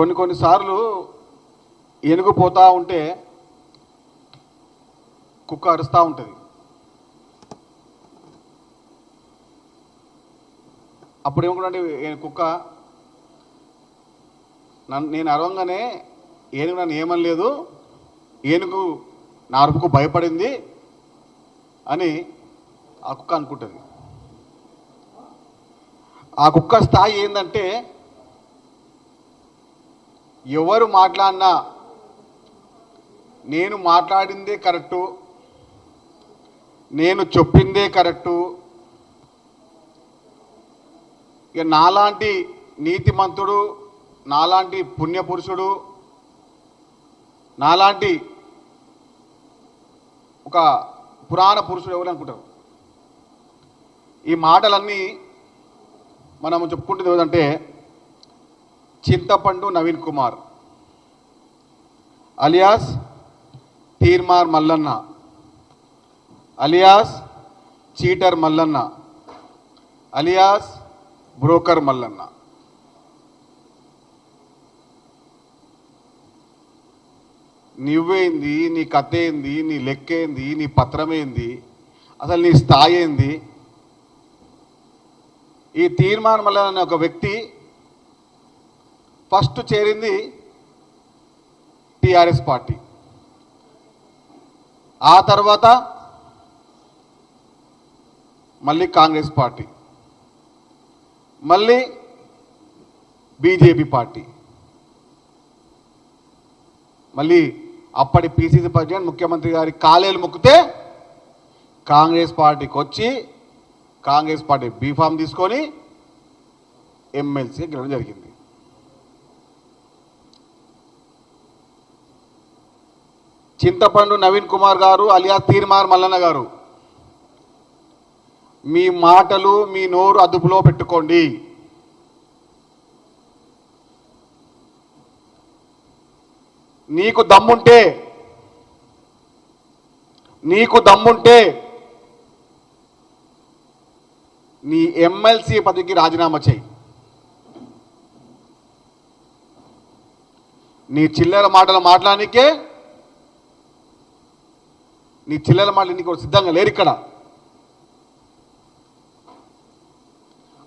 కొన్ని కొన్నిసార్లు ఏనుగు పోతా ఉంటే కుక్క అరుస్తూ ఉంటుంది. అప్పుడు ఏమనుకుంటే కుక్క నన్ను నేను అరవంగానే ఏనుగు నన్ను ఏమనలేదు ఏనుగు నా అరుపుకు భయపడింది అని ఆ కుక్క అనుకుంటుంది. ఆ కుక్క స్థాయి ఏంటంటే ఎవరు మాట్లాడినా నేను మాట్లాడిందే కరెక్టు నేను చెప్పిందే కరెక్టు. ఇక నాలాంటి నీతిమంతుడు నాలాంటి పుణ్యపురుషుడు నాలాంటి ఒక పురాణ పురుషుడు ఎవరు అనుకుంటారు? ఈ మాటలన్నీ మనం చెప్పుకుంటుంది ఏదంటే Chintapandu Naveen Kumar alias Teenmar Mallanna alias cheater Mallanna alias broker Mallanna. నువ్వేంది నీ కథ ఏంది నీ లెక్కేంది నీ పత్రమేంది అసలు నీ స్థాయి ఏంది ఈ తీర్మానం వల్ల ఒక వ్యక్తి ఫస్ట్ చేరింది టిఆర్ఎస్ పార్టీ. ఆ తర్వాత మళ్ళీ కాంగ్రెస్ పార్టీ. మళ్ళీ బీజేపీ పార్టీ. మళ్ళీ అప్పటి పిసిసి ప్రెసిడెంట్ ముఖ్యమంత్రి గారి కాలేలు మొక్కితే కాంగ్రెస్ పార్టీకి వచ్చి కాంగ్రెస్ పార్టీ బీఫామ్ తీసుకొని ఎమ్మెల్సీ గెలవడం జరిగింది. చింతపండు నవీన్ కుమార్ గారు అలియా తీర్మార్ మల్లన్న గారు. మీ మాటలు మీ నోరు అదుపులో పెట్టుకోండి. నీకు దమ్ముంటే నీకు దమ్ముంటే నీ ఎమ్మెల్సీ పదవికి రాజీనామా చేయి. నీ చిల్లర మాటలు మాట్లాడానికే నీ చిల్లర మాటలు నీకు సిద్ధంగా లేరు ఇక్కడ.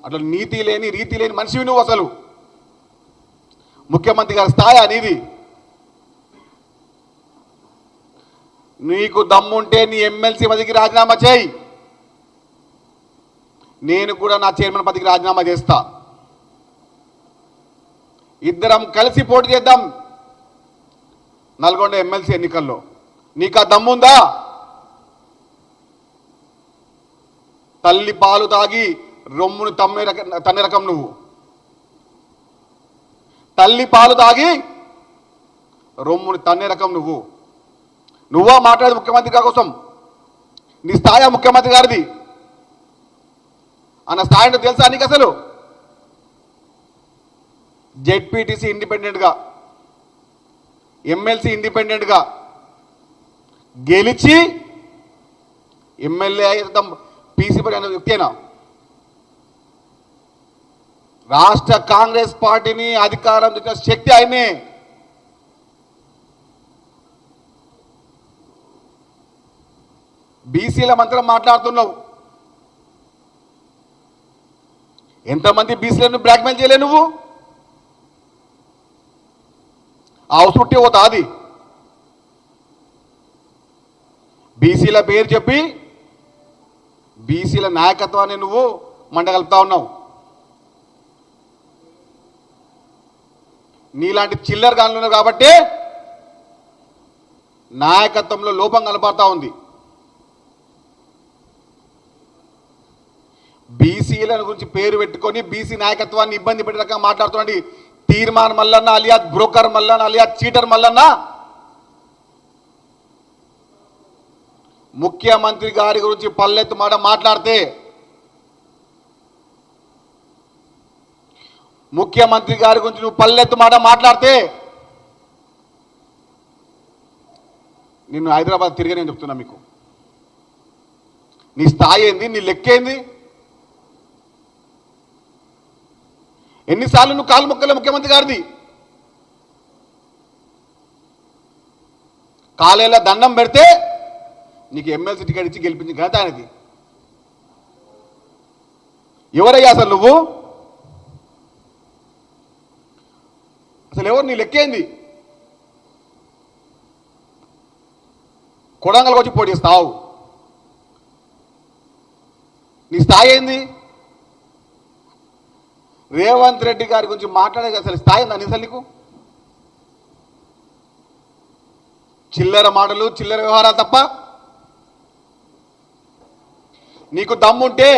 అట్లా నీతి లేని రీతి లేని మనిషివి నువ్వు అసలు. ముఖ్యమంత్రి గారి స్థాయి అనేది నీకు దమ్ముంటే నీ ఎమ్మెల్సీ పదికి రాజీనామా చేయి. నేను కూడా నా చైర్మన్ పదికి రాజీనామా చేస్తా. ఇద్దరం కలిసి పోటీ చేద్దాం. నల్గొండ ఎమ్మెల్సీ ఎన్నికల్లో. నీకు ఆ దమ్ముందా? తల్లి పాలు తాగి రొమ్మును తమ్మే రకం తన్ని రకం నువ్వు. తల్లి పాలు తాగి రొమ్ముని తన్నే రకం నువ్వు. నువ్వా మాట్లాడేది ముఖ్యమంత్రి గారి కోసం? నీ స్థాయి ఆ ముఖ్యమంత్రి గారిది. అన్న స్థాయి తెలుసా నీకు అసలు? జెడ్పీటీసీ ఇండిపెండెంట్గా ఎమ్మెల్సీ ఇండిపెండెంట్గా గెలిచి ఎమ్మెల్యే పీసీ పడి అనే వ్యక్తేనా? రాష్ట్ర కాంగ్రెస్ పార్టీని అధికారం తెచ్చిన శక్తి ఆయనే. బీసీల మంత్రం మాట్లాడుతున్నావు. ఎంతమంది బీసీలను బ్లాక్మెయిల్ చేయలే నువ్వు? అవసరం ఓ తాది బీసీల పేరు చెప్పి బీసీల నాయకత్వాన్ని నువ్వు మండగలుపుతా ఉన్నావు. నీలాంటి చిల్లర గానులు కాబట్టి నాయకత్వంలో లోపం కనపడతా ఉంది. బీసీల గురించి పేరు పెట్టుకొని బీసీ నాయకత్వాన్ని ఇబ్బంది పెట్టే రకంగా మాట్లాడుతున్నాండి తీర్మాన్ Mallanna alias broker Mallanna alias cheater Mallanna ముఖ్యమంత్రి గారి గురించి పల్లెత్తు మాట మాట్లాడితే ముఖ్యమంత్రి గారి గురించి నువ్వు పల్లెత్తు మాట మాట్లాడితే నిన్ను హైదరాబాద్ తిరిగి నేను చెప్తున్నా మీకు. నీ స్థాయి ఏంది? నీ లెక్కేంది ఎన్నిసార్లు నువ్వు కాలు మొక్కలే ముఖ్యమంత్రి గారిది? కాలేలా దండం పెడితే నీకు ఎమ్మెల్సీ టికెట్ ఇచ్చి గెలిపించిన ఘనత ఆయనది. ఎవరయ్యా అసలు నువ్వు? అసలు ఎవరు నీ లెక్కేంది కొడంగల్కి వచ్చి పోటీ స్థావు నీ స్థాయి ఏంది? రేవంత్ రెడ్డి గారి గురించి మాట్లాడే అసలు స్థాయి ఉందా అసలు నీకు? చిల్లర మాటలు చిల్లర వ్యవహారాలు తప్ప నీకు దమ్ముంటే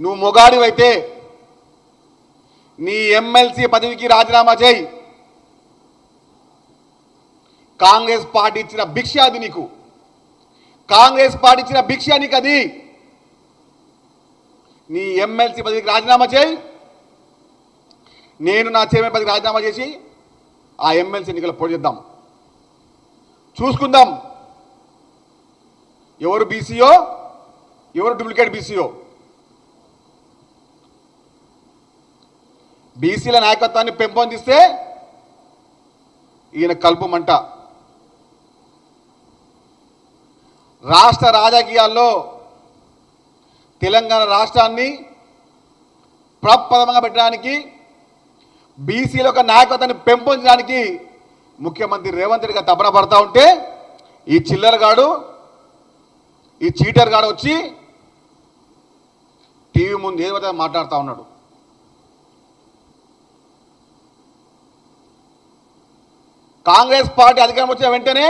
నువ్వు మొగాడివైతే నీ ఎమ్మెల్సీ పదవికి రాజీనామా చేయి. కాంగ్రెస్ పార్టీ ఇచ్చిన భిక్ష అది నీకు. కాంగ్రెస్ పార్టీ ఇచ్చిన భిక్ష నీకు అది. నీ ఎమ్మెల్సీ పదవికి రాజీనామా చేయి. నేను నా చైర్మన్ పదవికి రాజీనామా చేసి ఆ ఎమ్మెల్సీ ఎన్నికలు పోటీ చేద్దాం. చూసుకుందాం. ఎవరు బీసీఓ ఎవరు డూప్లికేట్ బీసీఓ బీసీల నాయకత్వాన్ని పెంపొందిస్తే ఈయన కలుపుమంట రాష్ట్ర రాజకీయాల్లో తెలంగాణ రాష్ట్రాన్ని ప్రప్రథమంగా పెట్టడానికి బీసీల యొక్క నాయకత్వాన్ని పెంపొందడానికి ముఖ్యమంత్రి రేవంత్ రెడ్డి గారు తపన పడతా ఉంటే ఈ చిల్లరగాడు ఈ చీటర్ గాడు వచ్చి టీవీ ముందు ఏదో మాట్లాడుతూ ఉన్నాడు. కాంగ్రెస్ పార్టీ అధికారం వచ్చిన వెంటనే